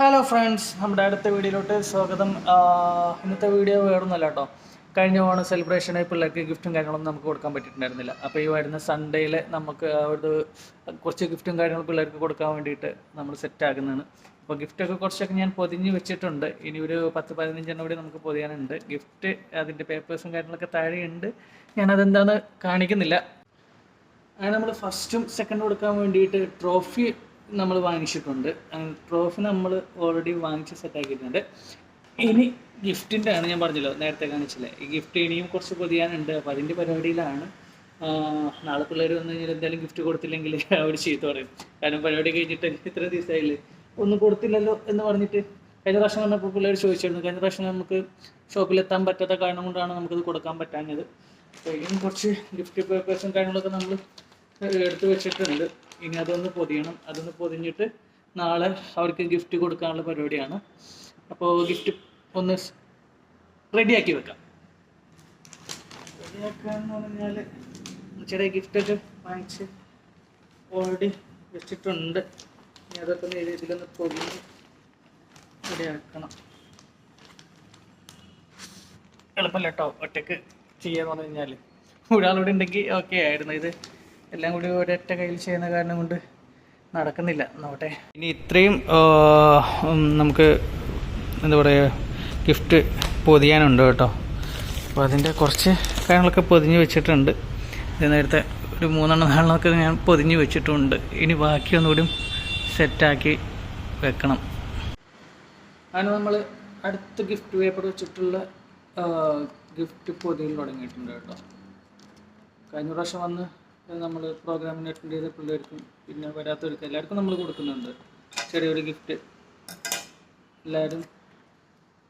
Hello friends നമ്മുടെ അടുത്ത വീഡിയോയിലോട്ട് സ്വാഗതം. ഇന്നത്തെ വീഡിയോ വേറൊന്നുമല്ല കേട്ടോ. കഴിഞ്ഞ ഓണം സെലിബ്രേഷന് പിള്ളേർക്ക് ഗിഫ്റ്റും കാര്യങ്ങളൊന്നും നമുക്ക് കൊടുക്കാൻ പറ്റിയിട്ടുണ്ടായിരുന്നില്ല. അപ്പോൾ ഈ വരുന്ന സൺഡേയിൽ നമുക്ക് അവരുത് കുറച്ച് ഗിഫ്റ്റും കാര്യങ്ങളും പിള്ളേർക്ക് കൊടുക്കാൻ വേണ്ടിയിട്ട് നമ്മൾ സെറ്റ് ആക്കുന്നതാണ്. അപ്പോൾ ഗിഫ്റ്റൊക്കെ കുറച്ചൊക്കെ ഞാൻ പൊതിഞ്ഞ് വെച്ചിട്ടുണ്ട്. ഇനി ഒരു പത്ത് പതിനഞ്ചെണ്ണം കൂടി നമുക്ക് പൊതിയാനുണ്ട്. ഗിഫ്റ്റ് അതിന്റെ പേപ്പേഴ്സും കാര്യങ്ങളൊക്കെ താഴെയുണ്ട്. ഞാനതെന്താണെന്ന് കാണിക്കുന്നില്ല. അങ്ങനെ നമ്മൾ ഫസ്റ്റും സെക്കൻഡും കൊടുക്കാൻ വേണ്ടിയിട്ട് ട്രോഫി നമ്മൾ വാങ്ങിച്ചിട്ടുണ്ട്. ട്രോഫി നമ്മൾ ഓൾറെഡി വാങ്ങിച്ച് സെറ്റാക്കിയിട്ടുണ്ട് ഇനി ഗിഫ്റ്റിന്റെ ആണ് ഞാൻ പറഞ്ഞല്ലോ നേരത്തെ കാണിച്ചില്ലേ. ഈ ഗിഫ്റ്റ് ഇനിയും കുറച്ച് പൊതിയാനുണ്ട്. അപ്പോൾ അതിന്റെ പരിപാടിയിലാണ്. നാളെ പിള്ളേർ വന്നു കഴിഞ്ഞാൽ എന്തായാലും ഗിഫ്റ്റ് കൊടുത്തില്ലെങ്കിൽ അവർ ചീത്ത പറയും. കാരണം പരിപാടി കഴിഞ്ഞിട്ട് ഇത്ര ദിവസമായില്ലേ ഒന്നും കൊടുത്തില്ലല്ലോ എന്ന് പറഞ്ഞിട്ട് കഴിഞ്ഞ പ്രാവശ്യം വന്നപ്പോൾ പിള്ളേർ ചോദിച്ചിരുന്നു. കഴിഞ്ഞ പ്രാവശ്യം നമുക്ക് ഷോപ്പിലെത്താൻ പറ്റാത്ത കാരണം കൊണ്ടാണ് നമുക്കത് കൊടുക്കാൻ പറ്റാഞ്ഞത്. അപ്പോൾ ഇനിയും കുറച്ച് ഗിഫ്റ്റ് പേപ്പേഴ്സും കാര്യങ്ങളൊക്കെ നമ്മൾ എടുത്തു വെച്ചിട്ടുണ്ട്. ഇനി അതൊന്ന് പൊതിയണം. അതൊന്ന് പൊതിഞ്ഞിട്ട് നാളെ അവർക്ക് ഗിഫ്റ്റ് കൊടുക്കാനുള്ള പരിപാടിയാണ്. അപ്പോൾ ഗിഫ്റ്റ് ഒന്ന് റെഡിയാക്കി വെക്കാം. റെഡിയാക്കാന്ന് പറഞ്ഞാൽ ചെറിയ ഗിഫ്റ്റൊക്കെ വാങ്ങിച്ച് ഓൾറെഡി വെച്ചിട്ടുണ്ട്. ഇനി അതൊക്കെ ഒന്ന് ഇതിലൊന്ന് പൊതിഞ്ഞ് റെഡിയാക്കണം എളുപ്പമല്ല കേട്ടോ ഒറ്റയ്ക്ക് ചെയ്യാന്ന് പറഞ്ഞു കഴിഞ്ഞാൽ ഒരാളൂടെ ഉണ്ടെങ്കിൽ ഓക്കെ ആയിരുന്നു. ഇത് എല്ലാം കൂടി ഒരൊറ്റ കയ്യിൽ ചെയ്യുന്ന കാരണം കൊണ്ട് നടക്കുന്നില്ല. നോട്ടെ ഇനി ഇത്രയും നമുക്ക് എന്താ പറയുക ഗിഫ്റ്റ് പൊതിയാനുണ്ട് കേട്ടോ. അപ്പോൾ അതിന്റെ കുറച്ച് കാര്യങ്ങളൊക്കെ പൊതിഞ്ഞ് വെച്ചിട്ടുണ്ട്. ഇത് നേരത്തെ ഒരു മൂന്നെണ്ണം നാലെണ്ണമൊക്കെ ഞാൻ പൊതിഞ്ഞ് വെച്ചിട്ടുണ്ട്. ഇനി ബാക്കി ഒന്നുകൂടി സെറ്റാക്കി വെക്കണം. അങ്ങനെ നമ്മൾ അടുത്ത ഗിഫ്റ്റ് പേപ്പർ വെച്ചിട്ടുള്ള ഗിഫ്റ്റ് പൊതിയിൽ തുടങ്ങിയിട്ടുണ്ട് കേട്ടോ. കഴിഞ്ഞ പ്രാവശ്യം വന്ന് നമ്മൾ പ്രോഗ്രാമിന് അറ്റൻഡ് ചെയ്ത പിള്ളേർക്കും പിന്നെ വരാത്തവർക്കും എല്ലാവർക്കും നമ്മൾ കൊടുക്കുന്നുണ്ട്. ചെറിയൊരു ഗിഫ്റ്റ് എല്ലാവരും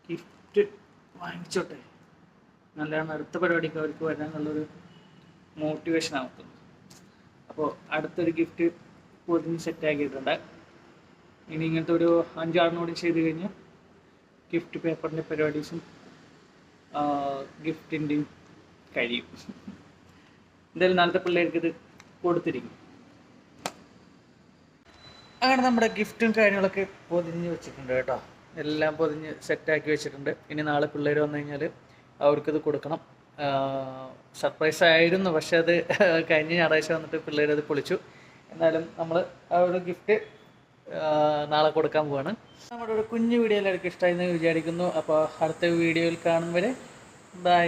ഗിഫ്റ്റ് വാങ്ങിച്ചോട്ടെ. നല്ലതാണ് അടുത്ത പരിപാടിക്ക് അവർക്ക് വരാനുള്ളൊരു മോട്ടിവേഷൻ ആവുന്നത് അപ്പോൾ അടുത്തൊരു ഗിഫ്റ്റ് പൊതിഞ്ഞ് സെറ്റാക്കിയിട്ടുണ്ട് ഇനി ഇങ്ങനത്തെ ഒരു അഞ്ചാറിനോടും ചെയ്ത് കഴിഞ്ഞ് ഗിഫ്റ്റ് പേപ്പറിന്റെ പരിപാടീസും ഗിഫ്റ്റിന്റെയും കഴിയും. എന്തായാലും നാളത്തെ പിള്ളേർക്ക് ഇത് കൊടുത്തിരിക്കും. അങ്ങനെ നമ്മുടെ ഗിഫ്റ്റും കാര്യങ്ങളൊക്കെ പൊതിഞ്ഞ് വെച്ചിട്ടുണ്ട് കേട്ടോ. എല്ലാം പൊതിഞ്ഞ് സെറ്റാക്കി വെച്ചിട്ടുണ്ട്. ഇനി നാളെ പിള്ളേർ വന്നു കഴിഞ്ഞാൽ അവർക്കിത് കൊടുക്കണം. സർപ്രൈസ് ആയിരുന്നു പക്ഷെ അത് കഴിഞ്ഞ ഞായറാഴ്ച വന്നിട്ട് പിള്ളേർ അത് പൊളിച്ചു. എന്നാലും നമ്മൾ ആ ഒരു ഗിഫ്റ്റ് നാളെ കൊടുക്കാൻ പോവാണ്. നമ്മുടെ ഒരു കുഞ്ഞു വീഡിയോ എല്ലാവർക്കും ഇഷ്ടമായി എന്ന് വിചാരിക്കുന്നു. അപ്പോൾ അടുത്ത വീഡിയോയിൽ കാണും വരെ. ബൈ